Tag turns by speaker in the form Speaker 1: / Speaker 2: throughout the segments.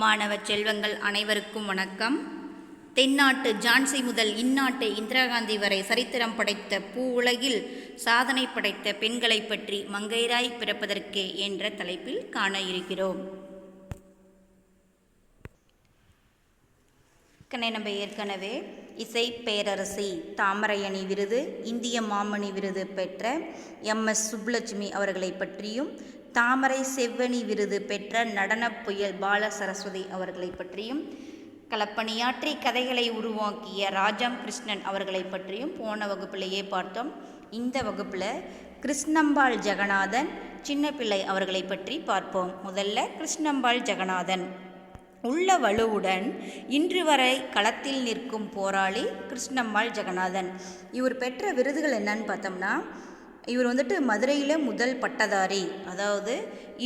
Speaker 1: மாணவ செல்வங்கள் அனைவருக்கும் வணக்கம். தென்னாட்டு ஜான்சி முதல் இந்நாட்டு இந்திரா காந்தி வரை சரித்திரம் படைத்த பூ உலகில் சாதனை படைத்த பெண்களை பற்றி மங்கையராய் பிறப்பதற்கே என்ற தலைப்பில் காண இருக்கிறோம். நம்ம ஏற்கனவே இசை பேரரசி தாமரையணி விருது இந்திய மாமணி விருது பெற்ற எம் எஸ் சுப்புலட்சுமி அவர்களை பற்றியும் தாமரை செவ்வனி விருது பெற்ற நடனப் புயல் பால சரஸ்வதி அவர்களை பற்றியும் களப்பணியாற்றி கதைகளை உருவாக்கிய ராஜம் கிருஷ்ணன் அவர்களை பற்றியும் போன வகுப்பிலேயே பார்த்தோம். இந்த வகுப்பில் கிருஷ்ணம்பாள் ஜெகநாதன் சின்ன பிள்ளை அவர்களை பற்றி பார்ப்போம். முதல்ல கிருஷ்ணம்பாள் ஜெகநாதன். உள்ள வலுவுடன் இன்று வரை களத்தில் நிற்கும் போராளி கிருஷ்ணம்மாள் ஜெகநாதன். இவர் பெற்ற விருதுகள் என்னன்னு பார்த்தோம்னா இவர் வந்துட்டு மதுரையில் முதல் பட்டதாரி. அதாவது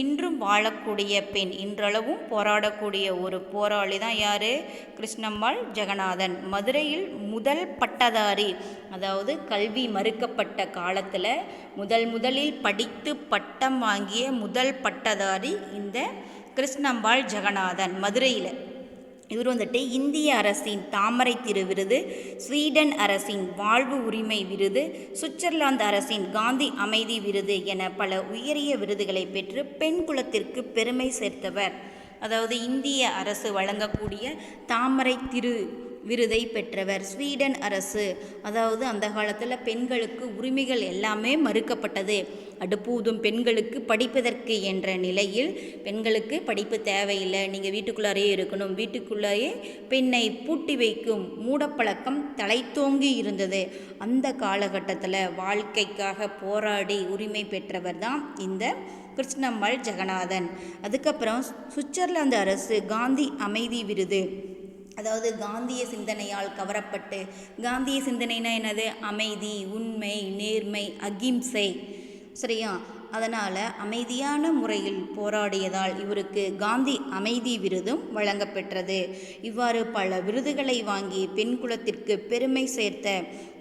Speaker 1: இன்றும் வாழக்கூடிய பெண் இன்றளவும் போராடக்கூடிய ஒரு போராளி தான் யார்? கிருஷ்ணம்மாள் ஜெகநாதன். மதுரையில் முதல் பட்டதாரி அதாவது கல்வி மறுக்கப்பட்ட காலத்தில் முதல் முதலில் படித்து பட்டம் வாங்கிய முதல் பட்டதாரி இந்த கிருஷ்ணம்பாள் ஜெகநாதன் மதுரையில். இவர் வந்துட்டு இந்திய அரசின் தாமரை திரு விருது ஸ்வீடன் அரசின் வாழ்வு உரிமை விருது சுவிட்சர்லாந்து அரசின் காந்தி அமைதி விருது என பல உயரிய விருதுகளை பெற்று பெண் குலத்திற்கு பெருமை சேர்த்தவர். அதாவது இந்திய அரசு வழங்கக்கூடிய தாமரை திரு விருதை பெற்றவர். ஸ்வீடன் அரசு அதாவது அந்த காலத்தில் பெண்களுக்கு உரிமைகள் எல்லாமே மறுக்கப்பட்டது. அடுப்பூதும் பெண்களுக்கு படிப்பதற்கு என்ற நிலையில் பெண்களுக்கு படிப்பு தேவையில்லை. நீங்கள் வீட்டுக்குள்ளாரையே இருக்கணும். வீட்டுக்குள்ளேயே பெண்ணை பூட்டி வைக்கும் மூடப்பழக்கம் தலைத்தோங்கி இருந்தது. அந்த காலகட்டத்தில் வாழ்க்கைக்காக போராடி உரிமை பெற்றவர் தான் இந்த கிருஷ்ணம்மாள் ஜெகநாதன். அதுக்கப்புறம் சுவிட்சர்லாந்து அரசு காந்தி அமைதி விருது. அதாவது காந்திய சிந்தனையால் கவரப்பட்டு காந்திய சிந்தனைனா என்னது? அமைதி உண்மை நேர்மை அகிம்சை. சரியா? அதனால் அமைதியான முறையில் போராடியதால் இவருக்கு காந்தி அமைதி விருதும் வழங்கப்பெற்றது இவ்வாறு பல விருதுகளை வாங்கி பெண் குலத்திற்கு பெருமை சேர்த்த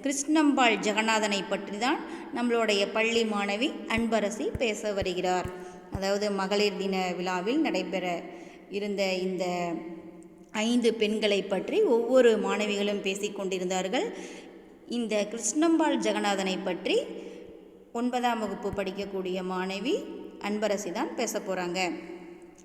Speaker 1: கிருஷ்ணம்பாள் ஜெகநாதனை பற்றி தான் நம்மளுடைய பள்ளி மாணவி அன்பரசி பேச வருகிறார். அதாவது மகளிர் தின விழாவில் நடைபெற இருந்த இந்த ஐந்து பெண்களை பற்றி ஒவ்வொரு மாணவிகளும் பேசிக்கொண்டிருந்தார்கள் இந்த கிருஷ்ணம்பாள் ஜெகநாதனை பற்றி ஒன்பதாம் வகுப்பு படிக்கக்கூடிய மாணவி அன்பரசி தான் பேச போகிறாங்க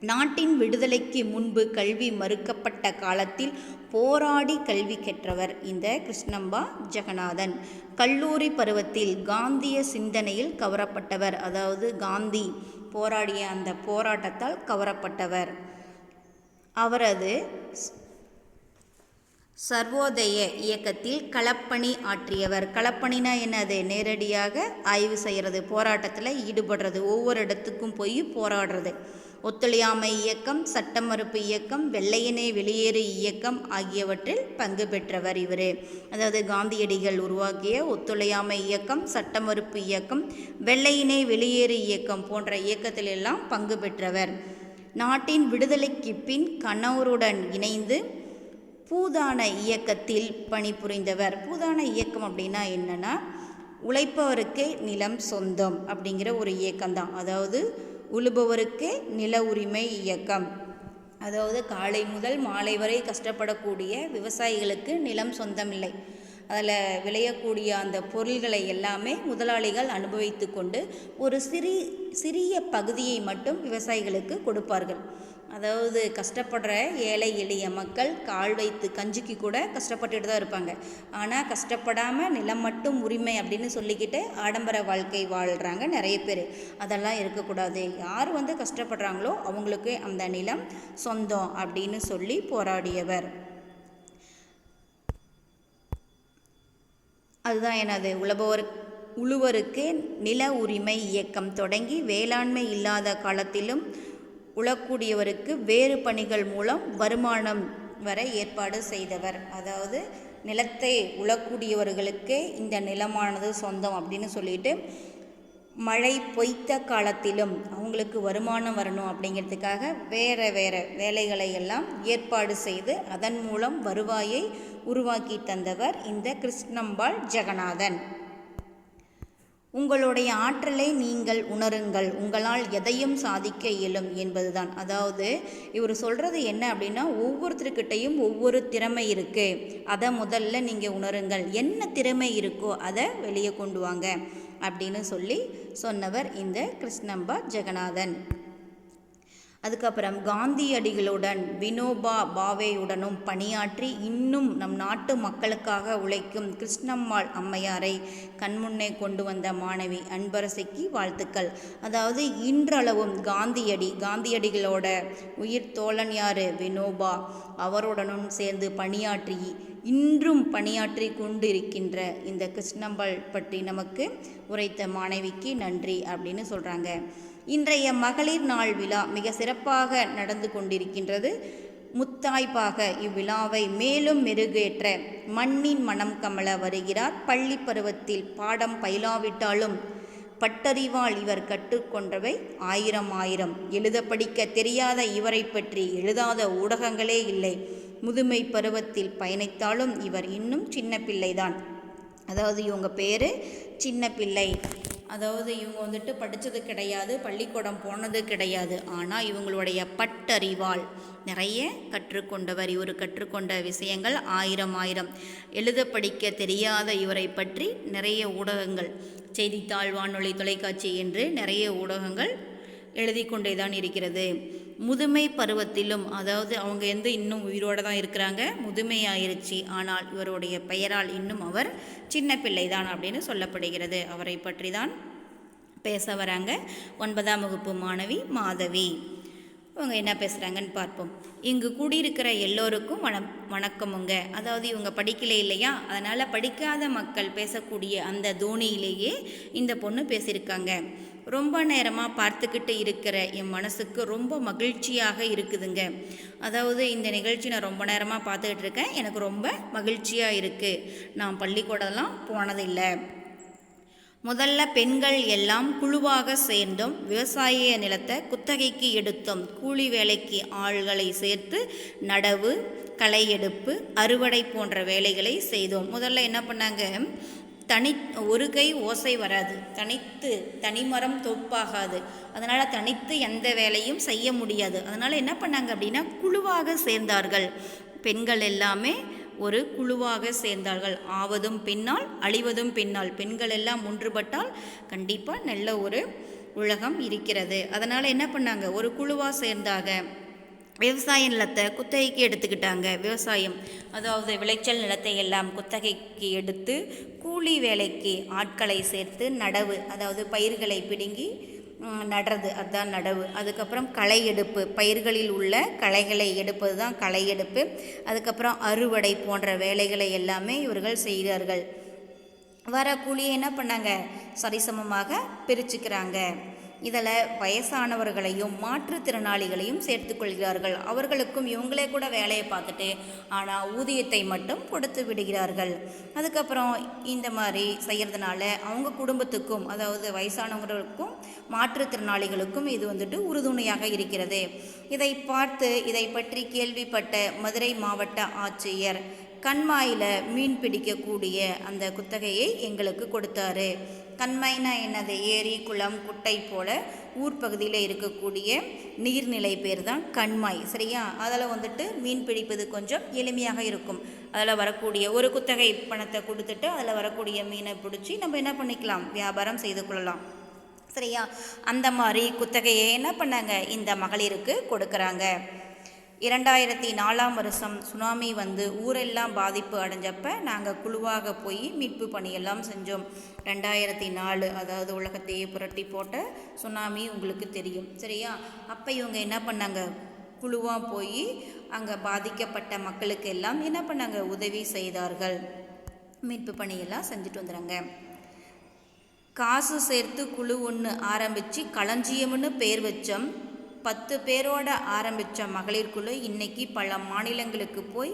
Speaker 1: நாட்டின் விடுதலைக்கு முன்பு கல்வி மறுக்கப்பட்ட காலத்தில் போராடி கல்வி கற்றவர் இந்த கிருஷ்ணம்பா ஜெகநாதன். கல்லூரி பருவத்தில் காந்திய சிந்தனையில் கவரப்பட்டவர் அதாவது காந்தி போராடிய அந்த போராட்டத்தால் கவரப்பட்டவர். அவரது சர்வோதய இயக்கத்தில் களப்பணி ஆற்றியவர். களப்பணினா என்னது? நேரடியாக ஆய்வு செய்கிறது போராட்டத்தில் ஈடுபடுறது ஒவ்வொரு இடத்துக்கும் போய் போராடுறது. ஒத்துழையாமை இயக்கம் சட்ட மறுப்பு இயக்கம் வெள்ளையனே வெளியேறு இயக்கம் ஆகியவற்றில் பங்கு பெற்றவர் இவர். அதாவது காந்தியடிகள் உருவாக்கிய ஒத்துழையாமை இயக்கம் சட்ட மறுப்பு இயக்கம் வெள்ளையினே வெளியேறு இயக்கம் போன்ற இயக்கத்திலெல்லாம் பங்கு பெற்றவர். நாட்டின் விடுதலைக்கு பின் கணவருடன் இணைந்து பூதான இயக்கத்தில் பணிபுரிந்தவர். பூதான இயக்கம் அப்படின்னா என்னென்னா உழைப்பவருக்கே நிலம் சொந்தம் அப்படிங்கிற ஒரு இயக்கம்தான். அதாவது உழுபவருக்கே நில உரிமை இயக்கம். அதாவது காலை முதல் மாலை வரை கஷ்டப்படக்கூடிய விவசாயிகளுக்கு நிலம் சொந்தமில்லை அதில் விளையக்கூடிய அந்த பொருள்களை எல்லாமே முதலாளிகள் அனுபவித்து கொண்டு ஒரு சிறி சிறிய பகுதியை மட்டும் விவசாயிகளுக்கு கொடுப்பார்கள். அதாவது கஷ்டப்படுற ஏழை எளிய மக்கள் கால் வைத்து கஞ்சிக்கு கூட கஷ்டப்பட்டுட்டு தான் இருப்பாங்க. ஆனால் கஷ்டப்படாமல் நிலம் மட்டும் உரிமை அப்படின்னு சொல்லிக்கிட்டு ஆடம்பர வாழ்க்கை வாழ்கிறாங்க நிறைய பேர். அதெல்லாம் இருக்கக்கூடாது. யார் வந்து கஷ்டப்படுறாங்களோ அவங்களுக்கு அந்த நிலம் சொந்தம் அப்படின்னு சொல்லி போராடியவர். அதுதான் எனது உழபவர் உழுவருக்கு நில உரிமை இயக்கம் தொடங்கி வேளாண்மை இல்லாத காலத்திலும் உழக்கூடியவருக்கு வேறு பணிகள் மூலம் வருமானம் வர ஏற்பாடு செய்தவர். அதாவது நிலத்தை உழக்கூடியவர்களுக்கே இந்த நிலமானது சொந்தம் அப்படின்னு சொல்லிட்டு மழை பொய்த்த காலத்திலும் அவங்களுக்கு வருமானம் வரணும் அப்படிங்கிறதுக்காக வேறு வேறு வேலைகளை எல்லாம் ஏற்பாடு செய்து அதன் மூலம் வருவாயை உருவாக்கி தந்தவர் இந்த கிருஷ்ணம்பாள் ஜெகநாதன். உங்களுடைய ஆற்றலை நீங்கள் உணருங்கள். உங்களால் எதையும் சாதிக்க இயலும் என்பதுதான். அதாவது இவர் சொல்கிறது என்ன அப்படின்னா ஒவ்வொருத்தருக்கிட்டையும் ஒவ்வொரு திறமை இருக்குது அதை முதல்ல நீங்கள் உணருங்கள். என்ன திறமை இருக்கோ அதை வெளியே கொண்டு வாங்க அப்படின்னு சொல்லி சொன்னவர் இந்த கிருஷ்ணம்பா ஜெகநாதன். அதுக்கப்புறம் காந்தியடிகளுடன் வினோபா பாவேயுடனும் பணியாற்றி இன்னும் நம் நாட்டு மக்களுக்காக உழைக்கும் கிருஷ்ணம்மாள் அம்மையாரை கண்முன்னே கொண்டு வந்த மாணவி அன்பரசைக்கு வாழ்த்துக்கள். அதாவது இன்றளவும் காந்தியடி காந்தியடிகளோட உயிர் தோழன் யார்? வினோபா. அவருடனும் சேர்ந்து பணியாற்றி இன்றும் பணியாற்றி கொண்டிருக்கின்ற இந்த கிருஷ்ணம்பாள் பற்றி நமக்கு உரைத்த மாணவிக்கு நன்றி அப்படின்னு சொல்கிறாங்க இன்றைய மகளிர் நாள் விழா மிக சிறப்பாக நடந்து கொண்டிருக்கின்றது. முத்தாய்ப்பாக இவ்விழாவை மேலும் மெருகேற்ற மண்ணின் மனம் கமல வருகிறார். பள்ளி பருவத்தில் பாடம் பயிலாவிட்டாலும் பட்டறிவால் இவர் கற்றுக்கொண்டவை ஆயிரம் ஆயிரம். எழுத படிக்க தெரியாத இவரை பற்றி எழுதாத ஊடகங்களே இல்லை. முதுமை பருவத்தில் பயணித்தாலும் இவர் இன்னும் சின்ன பிள்ளைதான். அதாவது இவங்க பேர் சின்ன பிள்ளை. அதாவது இவங்க வந்துட்டு படித்தது கிடையாது பள்ளிக்கூடம் போனது கிடையாது. ஆனால் இவங்களுடைய பட்டறிவால் நிறைய கற்றுக்கொண்டவர். இவர் கற்றுக்கொண்ட விஷயங்கள் ஆயிரம் ஆயிரம். எழுத படிக்க தெரியாத இவரை பற்றி நிறைய ஊடகங்கள் செய்தித்தாள் வானொலி தொலைக்காட்சி என்று நிறைய ஊடகங்கள் எழுதி கொண்டே தான் இருக்கிறது. முதுமை பருவத்திலும் அதாவது அவங்க எந்த இன்னும் உயிரோடு தான் இருக்கிறாங்க. முதுமையாயிருச்சு. ஆனால் இவருடைய பெயரால் இன்னும் அவர் சின்ன பிள்ளை தான் அப்படின்னு சொல்லப்படுகிறது. அவரை பற்றி தான் பேச வராங்க. ஒன்பதாம் வகுப்பு மாணவி மாதவி. அவங்க என்ன பேசுகிறாங்கன்னு பார்ப்போம். இங்கு கூடியிருக்கிற எல்லோருக்கும் வண வணக்கமுங்க. அதாவது இவங்க படிக்கலை இல்லையா? அதனால் படிக்காத மக்கள் பேசக்கூடிய அந்த தோனியிலேயே இந்த பொண்ணு பேசியிருக்காங்க. ரொம்ப நேரமாக பார்த்துக்கிட்டு இருக்கிற என் மனசுக்கு ரொம்ப மகிழ்ச்சியாக இருக்குதுங்க. அதாவது இந்த நிகழ்ச்சி நான் ரொம்ப நேரமாக பார்த்துக்கிட்டு இருக்கேன். எனக்கு ரொம்ப மகிழ்ச்சியாக இருக்குது நான் பள்ளிக்கூடம்லாம் போனதில்லை. முதல்ல பெண்கள் எல்லாம் குழுவாக சேர்ந்தோம் விவசாய நிலத்தை குத்தகைக்கு எடுத்தோம் கூலி வேலைக்கு ஆள்களை சேர்த்து நடவு களை எடுப்பு அறுவடை போன்ற வேலைகளை செய்தோம். முதல்ல என்ன பண்ணாங்க? தனி ஒரு கை ஓசை வராது. தனித்து தனிமரம் தொப்பாகாது அதனால் தனித்து எந்த வேலையும் செய்ய முடியாது. அதனால் என்ன பண்ணாங்க அப்படின்னா குழுவாக சேர்ந்தார்கள். பெண்கள் எல்லாமே ஒரு குழுவாக சேர்ந்தார்கள். ஆவதும் பின்னால் அழிவதும் பின்னால். பெண்கள் எல்லாம் ஒன்றுபட்டால் கண்டிப்பாக நல்ல ஒரு உலகம் இருக்கிறது. அதனால் என்ன பண்ணாங்க? ஒரு குழுவாக சேர்ந்தாங்க விவசாய நிலத்தை குத்தகைக்கு எடுத்துக்கிட்டாங்க. விவசாயம் அதாவது விளைச்சல் நிலத்தை எல்லாம் குத்தகைக்கு எடுத்து கூலி வேலைக்கு ஆட்களை சேர்த்து நடவு அதாவது பயிர்களை பிடுங்கி நடுறது. அதுதான் நடவு. அதுக்கப்புறம் களை எடுப்பு. பயிர்களில் உள்ள களைகளை எடுப்பது தான் களை எடுப்பு. அதுக்கப்புறம் அறுவடை போன்ற வேலைகளை எல்லாமே இவர்கள் செய்கிறார்கள் வர கூலியை என்ன பண்ணாங்க? சரிசமமாக பிரிச்சுக்கிறாங்க. இதில் வயசானவர்களையும் மாற்றுத்திறனாளிகளையும் சேர்த்துக்கொள்கிறார்கள் அவர்களுக்கும் இவங்களே கூட வேலையை பார்த்துட்டு ஆனால் ஊதியத்தை மட்டும் கொடுத்து விடுகிறார்கள். அதுக்கப்புறம் இந்த மாதிரி செய்கிறதுனால அவங்க குடும்பத்துக்கும் அதாவது வயசானவர்களுக்கும் மாற்றுத்திறனாளிகளுக்கும் இது வந்துட்டு உறுதுணையாக இருக்கிறது. இதை பார்த்து இதை பற்றி கேள்விப்பட்ட மதுரை மாவட்ட ஆட்சியர் கண்மாயில் மீன் பிடிக்கக்கூடிய அந்த குத்தகையை எங்களுக்கு கொடுத்தாரு. கண்மாய்னா என்னது? ஏரி குளம் குட்டை போல் ஊர் பகுதியில் இருக்கக்கூடிய நீர்நிலை பேர் தான் கண்மாய். சரியா? அதில் வந்துட்டு மீன் பிடிப்பது கொஞ்சம் எளிமையாக இருக்கும். அதில் வரக்கூடிய ஒரு குத்தகை பணத்தை கொடுத்துட்டு அதில் வரக்கூடிய மீனை பிடிச்சி நம்ம என்ன பண்ணிக்கலாம்? வியாபாரம் செய்து கொள்ளலாம். சரியா? அந்த மாதிரி குத்தகையை என்ன பண்ணாங்க? இந்த மகளிருக்கு கொடுக்குறாங்க. இரண்டாயிரத்தி நாலாம் வருஷம் சுனாமி வந்து ஊரெல்லாம் பாதிப்பு அடைஞ்சப்ப நாங்கள் குழுவாக போய் மீட்பு பணியெல்லாம் செஞ்சோம். ரெண்டாயிரத்தி நாலு அதாவது உலகத்தையே புரட்டி போட்ட சுனாமி உங்களுக்கு தெரியும். சரியா? அப்போ இவங்க என்ன பண்ணாங்க? குழுவாக போய் அங்கே பாதிக்கப்பட்ட மக்களுக்கு எல்லாம் என்ன பண்ணாங்க? உதவி செய்தார்கள். மீட்பு பணியெல்லாம் செஞ்சுட்டு வந்துடுறாங்க காசு சேர்த்து குழு ஒன்று ஆரம்பித்து களஞ்சியம்னு பேர் வச்சோம். பத்து பேரோட ஆரம்பித்த மகளிர் குழு இன்னைக்கு பல மாநிலங்களுக்கு போய்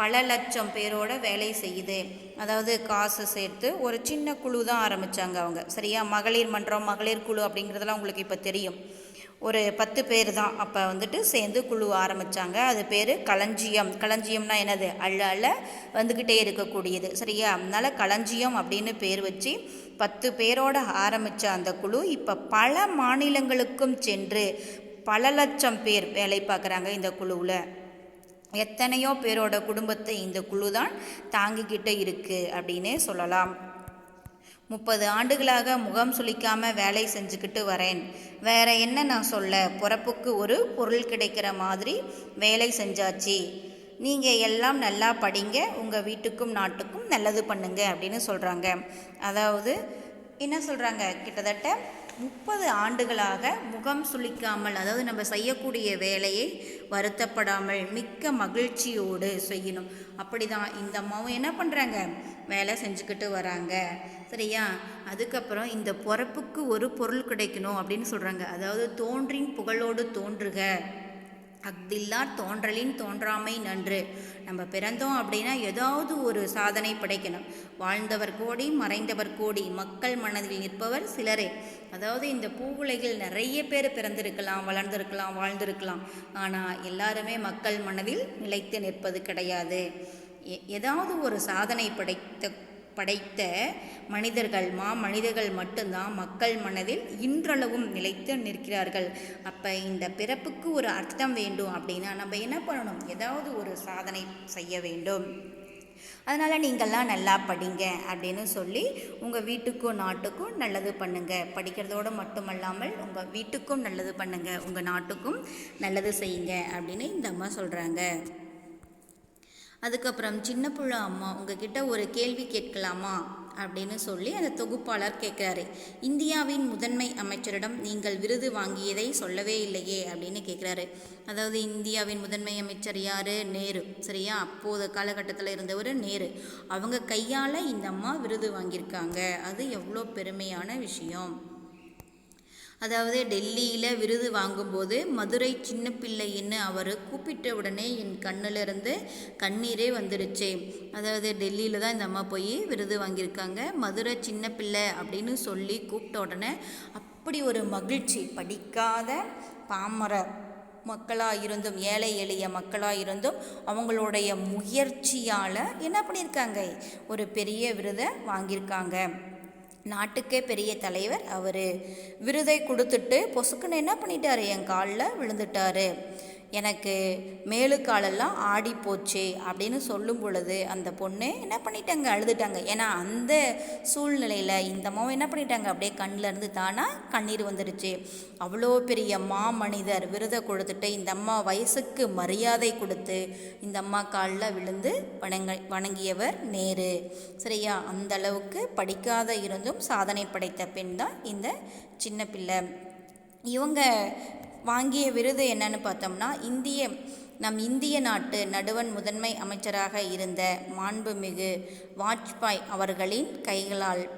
Speaker 1: பல லட்சம் பேரோட வேலை செய்யுது. அதாவது காசு சேர்த்து ஒரு சின்ன குழு தான் ஆரம்பித்தாங்க அவங்க. சரியா? மகளிர் மன்றம் மகளிர் குழு அப்படிங்கிறதெல்லாம் உங்களுக்கு இப்போ தெரியும். ஒரு பத்து பேர் தான் அப்போ வந்துட்டு சேர்ந்து குழு ஆரம்பித்தாங்க அது பேர் களஞ்சியம். களஞ்சியம்னா என்னது? அள்ள அள்ள வந்துக்கிட்டே இருக்கக்கூடியது. சரியா? அதனால் களஞ்சியம் அப்படின்னு பேர் வச்சு பத்து பேரோட ஆரம்பித்த அந்த குழு இப்போ பல மாநிலங்களுக்கும் சென்று பல லட்சம் பேர் வேலை பார்க்குறாங்க இந்த குழுவில். எத்தனையோ பேரோட குடும்பத்தை இந்த குழு தான் தாங்கிக்கிட்டு இருக்குது அப்படின்னே சொல்லலாம். முப்பது ஆண்டுகளாக முகம் சுளிக்காமல் வேலை செஞ்சுக்கிட்டு வரேன். வேற என்ன நான் சொல்ல? பிறப்புக்கு ஒரு பொருள் கிடைக்கிற மாதிரி வேலை செஞ்சாச்சு. நீங்கள் எல்லாம் நல்லா படிங்க உங்கள் வீட்டுக்கும் நாட்டுக்கும் நல்லது பண்ணுங்க அப்படின்னு சொல்கிறாங்க அதாவது என்ன சொல்கிறாங்க கிட்டத்தட்ட முப்பது ஆண்டுகளாக முகம் சுளிக்காமல் அதாவது நம்ம செய்யக்கூடிய வேலையை வருத்தப்படாமல் மிக்க மகிழ்ச்சியோடு செய்யணும். அப்படி தான் இந்த அம்மாவும் என்ன பண்ணுறாங்க வேலை செஞ்சுக்கிட்டு வராங்க. சரியா? அதுக்கப்புறம் இந்த பிறப்புக்கு ஒரு பொருள் கிடைக்கணும் அப்படின்னு சொல்கிறாங்க அதாவது தோன்றின் புகழோடு தோன்றுக. அஃதில்லார் தோன்றலின் தோன்றாமை நன்று. நம்ம பிறந்தோம் அப்படின்னா ஏதாவது ஒரு சாதனை படைக்கணும். வாழ்ந்தவர் கோடி மறைந்தவர் கோடி மக்கள் மனதில் நிற்பவர் சிலரே. அதாவது இந்த பூவுலைகள் நிறைய பேர் பிறந்திருக்கலாம் வளர்ந்திருக்கலாம் வாழ்ந்திருக்கலாம். ஆனால் எல்லாருமே மக்கள் மனதில் நிலைத்து நிற்பது கிடையாது. எ- ஏதாவது ஒரு சாதனை படைத்த படைத்த மனிதர்கள் மா மனிதர்கள் மட்டும்தான் மக்கள் மனதில் இன்றளவும் நிலைத்து நிற்கிறார்கள். அப்போ இந்த பிறப்புக்கு ஒரு அர்த்தம் வேண்டும் அப்படின்னா நம்ம என்ன பண்ணணும்? ஏதாவது ஒரு சாதனை செய்ய வேண்டும். அதனால் நீங்கள்லாம் நல்லா படிங்க அப்படின்னு சொல்லி உங்கள் வீட்டுக்கும் நாட்டுக்கும் நல்லது பண்ணுங்க. படிக்கிறதோடு மட்டுமல்லாமல் உங்கள் வீட்டுக்கும் நல்லது பண்ணுங்க. உங்கள் நாட்டுக்கும் நல்லது செய்யுங்க அப்படின்னு இந்த அம்மா சொல்கிறாங்க அதுக்கப்புறம் சின்ன புள்ள அம்மா உங்ககிட்ட ஒரு கேள்வி கேட்கலாமா? அப்படின்னு சொல்லி அந்த தொகுப்பாளர் கேட்குறாரு. இந்தியாவின் முதன்மை அமைச்சரிடம் நீங்கள் விருது வாங்கியதை சொல்லவே இல்லையே அப்படின்னு கேட்குறாரு. அதாவது இந்தியாவின் முதன்மை அமைச்சர் யார்? நேரு. சரியா? அப்போது காலகட்டத்தில் இருந்தவர் நேரு. அவங்க கையால் இந்த அம்மா விருது வாங்கியிருக்காங்க. அது எவ்வளோ பெருமையான விஷயம். அதாவது டெல்லியில் விருது வாங்கும்போது மதுரை சின்ன பிள்ளைன்னு அவர் கூப்பிட்ட உடனே என் கண்ணிலிருந்து கண்ணீரே வந்துடுச்சே அதாவது டெல்லியில் தான் இந்த அம்மா போய் விருது வாங்கியிருக்காங்க. மதுரை சின்ன பிள்ளை அப்படின்னு சொல்லி கூப்பிட்ட உடனே அப்படி ஒரு மகிழ்ச்சி. படிக்காத பாமர மக்களாக இருந்தும் ஏழை எளிய மக்களாக இருந்தும் அவங்களுடைய முயற்சியால் என்ன பண்ணியிருக்காங்க? ஒரு பெரிய விருதை வாங்கியிருக்காங்க. நாட்டுக்கே பெரிய தலைவர் அவர். விருதை கொடுத்துட்டு பொசுக்குன்னு என்ன பண்ணிட்டாரு? என் காலில் விழுந்துட்டாரு. எனக்கு மேலு காலெல்லாம் ஆடி போச்சு அப்படின்னு சொல்லும் பொழுது அந்த பொண்ணு என்ன பண்ணிட்டாங்க? அழுதுட்டாங்க. ஏன்னா அந்த சூழ்நிலையில் இந்த அம்மாவும் என்ன பண்ணிட்டாங்க? அப்படியே கண்ணிலேருந்து தானா கண்ணீர் வந்துடுச்சு அவ்வளோ பெரிய மா மனிதர் விருதை கொடுத்துட்டு இந்த அம்மா வயசுக்கு மரியாதை கொடுத்து இந்த அம்மா காலில் விழுந்து வணங்க வணங்கியவர் நேரு. சரியா? அந்த அளவுக்கு படிக்காத இருந்தும் சாதனை படைத்த பெண் தான் இந்த சின்ன பிள்ளை. இவங்க வாங்கிய விருது என்னன்னு பார்த்தோம்னா இந்திய நம் இந்திய நாட்டு நடுவன் முதன்மை அமைச்சராக இருந்த மாண்புமிகு வாஜ்பாய் அவர்களின் கைகளால்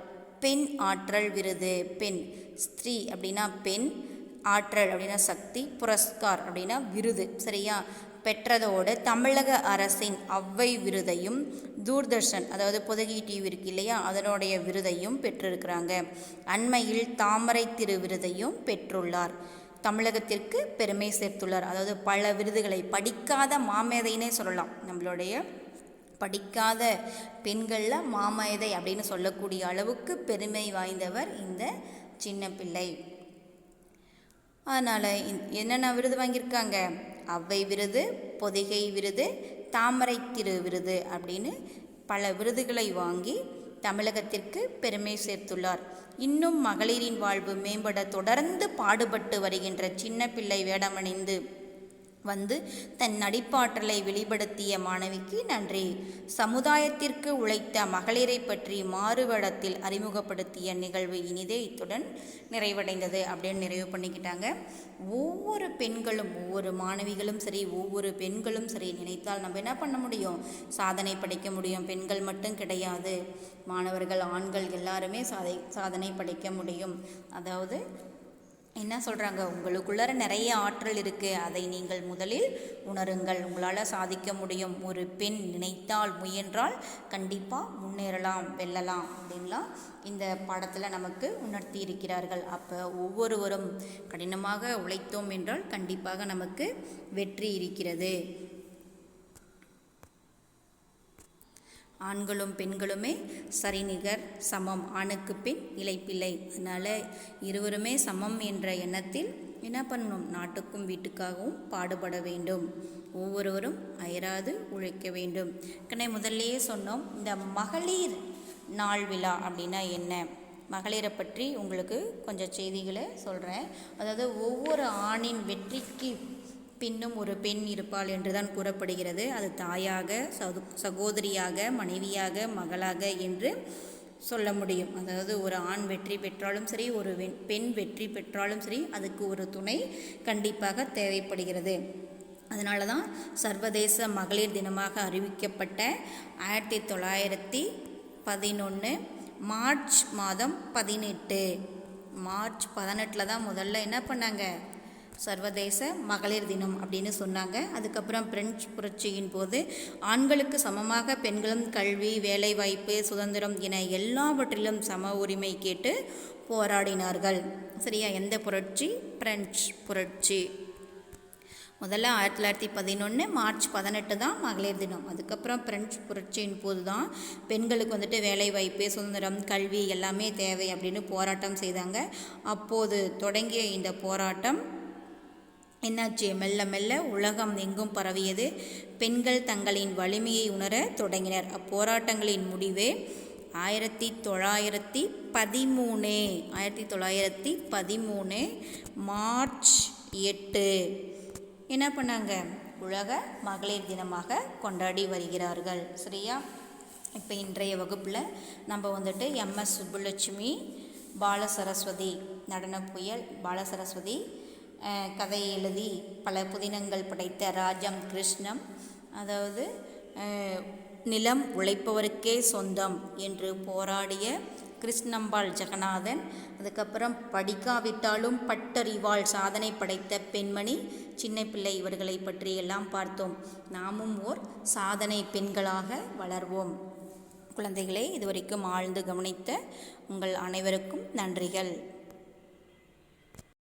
Speaker 1: பெண் ஆற்றல் விருது பெண் ஸ்திரீ அப்படின்னா பெண் ஆற்றல் அப்படின்னா சக்தி புரஸ்கார் அப்படின்னா விருது சரியா? பெற்றதோடு தமிழக அரசின் அவ்வை விருதையும் தூர்தர்ஷன் அதாவது பொதுகி டிவி இருக்கு இல்லையா? அதனுடைய விருதையும் பெற்றிருக்கிறாங்க. அண்மையில் தாமரை திரு விருதையும் பெற்றுள்ளார். தமிழகத்திற்கு பெருமை சேர்த்துள்ளார். அதாவது பல விருதுகளை படிக்காத மாமேதைனே சொல்லலாம். நம்மளுடைய படிக்காத பெண்களில் மாமேதை அப்படின்னு சொல்லக்கூடிய அளவுக்கு பெருமை வாய்ந்தவர் இந்த சின்ன பிள்ளை. அதனால் என்னென்ன விருது வாங்கியிருக்காங்க? அவ்வை விருது பொதிகை விருது தாமரை திரு விருது அப்படின்னு பல விருதுகளை வாங்கி தமிழகத்திற்கு பெருமை சேர்த்துள்ளார். இன்னும் மகளிரின் வாழ்வு மேம்பட தொடர்ந்து பாடுபட்டு வருகின்ற சின்ன பிள்ளை வேடமணிந்து வந்து தன் நடிப்பாற்றலை வெளிப்படுத்திய மாணவிக்கு நன்றி. சமுதாயத்திற்கு உழைத்த மகளிரை பற்றி மாறுவேடத்தில் அறிமுகப்படுத்திய நிகழ்வு இனிதே இத்துடன் நிறைவடைந்தது அப்படின்னு நிறைவு பண்ணிக்கிட்டாங்க. ஒவ்வொரு பெண்களும் ஒவ்வொரு மாணவிகளும் சரி ஒவ்வொரு பெண்களும் சரி நினைத்தால் நம்ம என்ன பண்ண முடியும்? சாதனை படைக்க முடியும். பெண்கள் மட்டும் கிடையாது. மாணவர்கள் ஆண்கள் எல்லாருமே சாதை சாதனை படைக்க முடியும். அதாவது என்ன சொல்கிறாங்க உங்களுக்குள்ளார நிறைய ஆற்றல் இருக்குது அதை நீங்கள் முதலில் உணருங்கள். உங்களால் சாதிக்க முடியும். ஒரு பெண் நினைத்தால் முயன்றால் கண்டிப்பாக முன்னேறலாம் வெல்லலாம் அப்படின்லாம் இந்த பாடத்தில் நமக்கு உணர்த்தி இருக்கிறார்கள். அப்போ ஒவ்வொருவரும் கடினமாக உழைத்தோம் என்றால் கண்டிப்பாக நமக்கு வெற்றி இருக்கிறது. ஆண்களும் பெண்களுமே சரிநிகர் சமம். ஆணுக்கு பின் இலைப்பிள்ளை அதனால் இருவருமே சமம் என்ற எண்ணத்தில் என்ன பண்ணணும்? நாட்டுக்கும் வீட்டுக்காகவும் பாடுபட வேண்டும். ஒவ்வொருவரும் அயராது உழைக்க வேண்டும். ஏற்கனவே முதல்லையே சொன்னோம் இந்த மகளிர் நாள் விழா அப்படின்னா என்ன? மகளிரை பற்றி உங்களுக்கு கொஞ்சம் செய்திகளை சொல்கிறேன் அதாவது ஒவ்வொரு ஆணின் வெற்றிக்கு பின்னும் ஒரு பெண் இருப்பாள் என்றுதான் கூறப்படுகிறது. அது தாயாக சது சகோதரியாக மனைவியாக மகளாக என்று சொல்ல முடியும். அதாவது ஒரு ஆண் வெற்றி பெற்றாலும் சரி ஒரு வெண் பெண் வெற்றி பெற்றாலும் சரி அதுக்கு ஒரு துணை கண்டிப்பாக தேவைப்படுகிறது. அதனால தான் சர்வதேச மகளிர் தினமாக அறிவிக்கப்பட்ட ஆயிரத்தி தொள்ளாயிரத்தி பதினொன்று மார்ச் மாதம் பதினெட்டு. மார்ச் பதினெட்டில் தான் முதல்ல என்ன பண்ணாங்க? சர்வதேச மகளிர் தினம் அப்படின்னு சொன்னாங்க. அதுக்கப்புறம் பிரெஞ்சு புரட்சியின் போது ஆண்களுக்கு சமமாக பெண்களும் கல்வி வேலைவாய்ப்பு சுதந்திரம் என எல்லாவற்றிலும் சம உரிமை கேட்டு போராடினார்கள். சரியா? எந்த புரட்சி? பிரெஞ்சு புரட்சி. முதல்ல ஆயிரத்தி தொள்ளாயிரத்தி பதினொன்று மார்ச் பதினெட்டு தான் மகளிர் தினம். அதுக்கப்புறம் பிரெஞ்சு புரட்சியின் போது தான் பெண்களுக்கு வந்துட்டு வேலைவாய்ப்பு சுதந்திரம் கல்வி எல்லாமே தேவை அப்படின்னு போராட்டம் செய்தாங்க. அப்போது தொடங்கிய இந்த போராட்டம் என்னாச்சு? மெல்ல மெல்ல உலகம் எங்கும் பரவியது. பெண்கள் தங்களின் வலிமையை உணர தொடங்கினர். அப்போராட்டங்களின் முடிவே ஆயிரத்தி தொள்ளாயிரத்தி பதிமூணு ஆயிரத்தி தொள்ளாயிரத்தி பதிமூணு மார்ச் எட்டு. என்ன பண்ணாங்க? உலக மகளிர் தினமாக கொண்டாடி வருகிறார்கள். சரியா? இப்போ இன்றைய வகுப்பில் நம்ம வந்துட்டு எம்எஸ் சுப்புலட்சுமி பாலசரஸ்வதி நடன புயல் பாலசரஸ்வதி கதை எழுதி பல புதினங்கள் படைத்த ராஜம் கிருஷ்ணம். அதாவது நிலம் உழைப்பவருக்கே சொந்தம் என்று போராடிய கிருஷ்ணம்பாள் ஜெகநாதன் அதுக்கப்புறம் படிக்காவிட்டாலும் பட்டறிவாள் சாதனை படைத்த பெண்மணி சின்ன பிள்ளை இவர்களை பற்றி எல்லாம் பார்த்தோம். நாமும் ஓர் சாதனை பெண்களாக வளர்வோம். குழந்தைகளை இதுவரைக்கும் ஆழ்ந்து கவனித்த உங்கள் அனைவருக்கும் நன்றிகள்.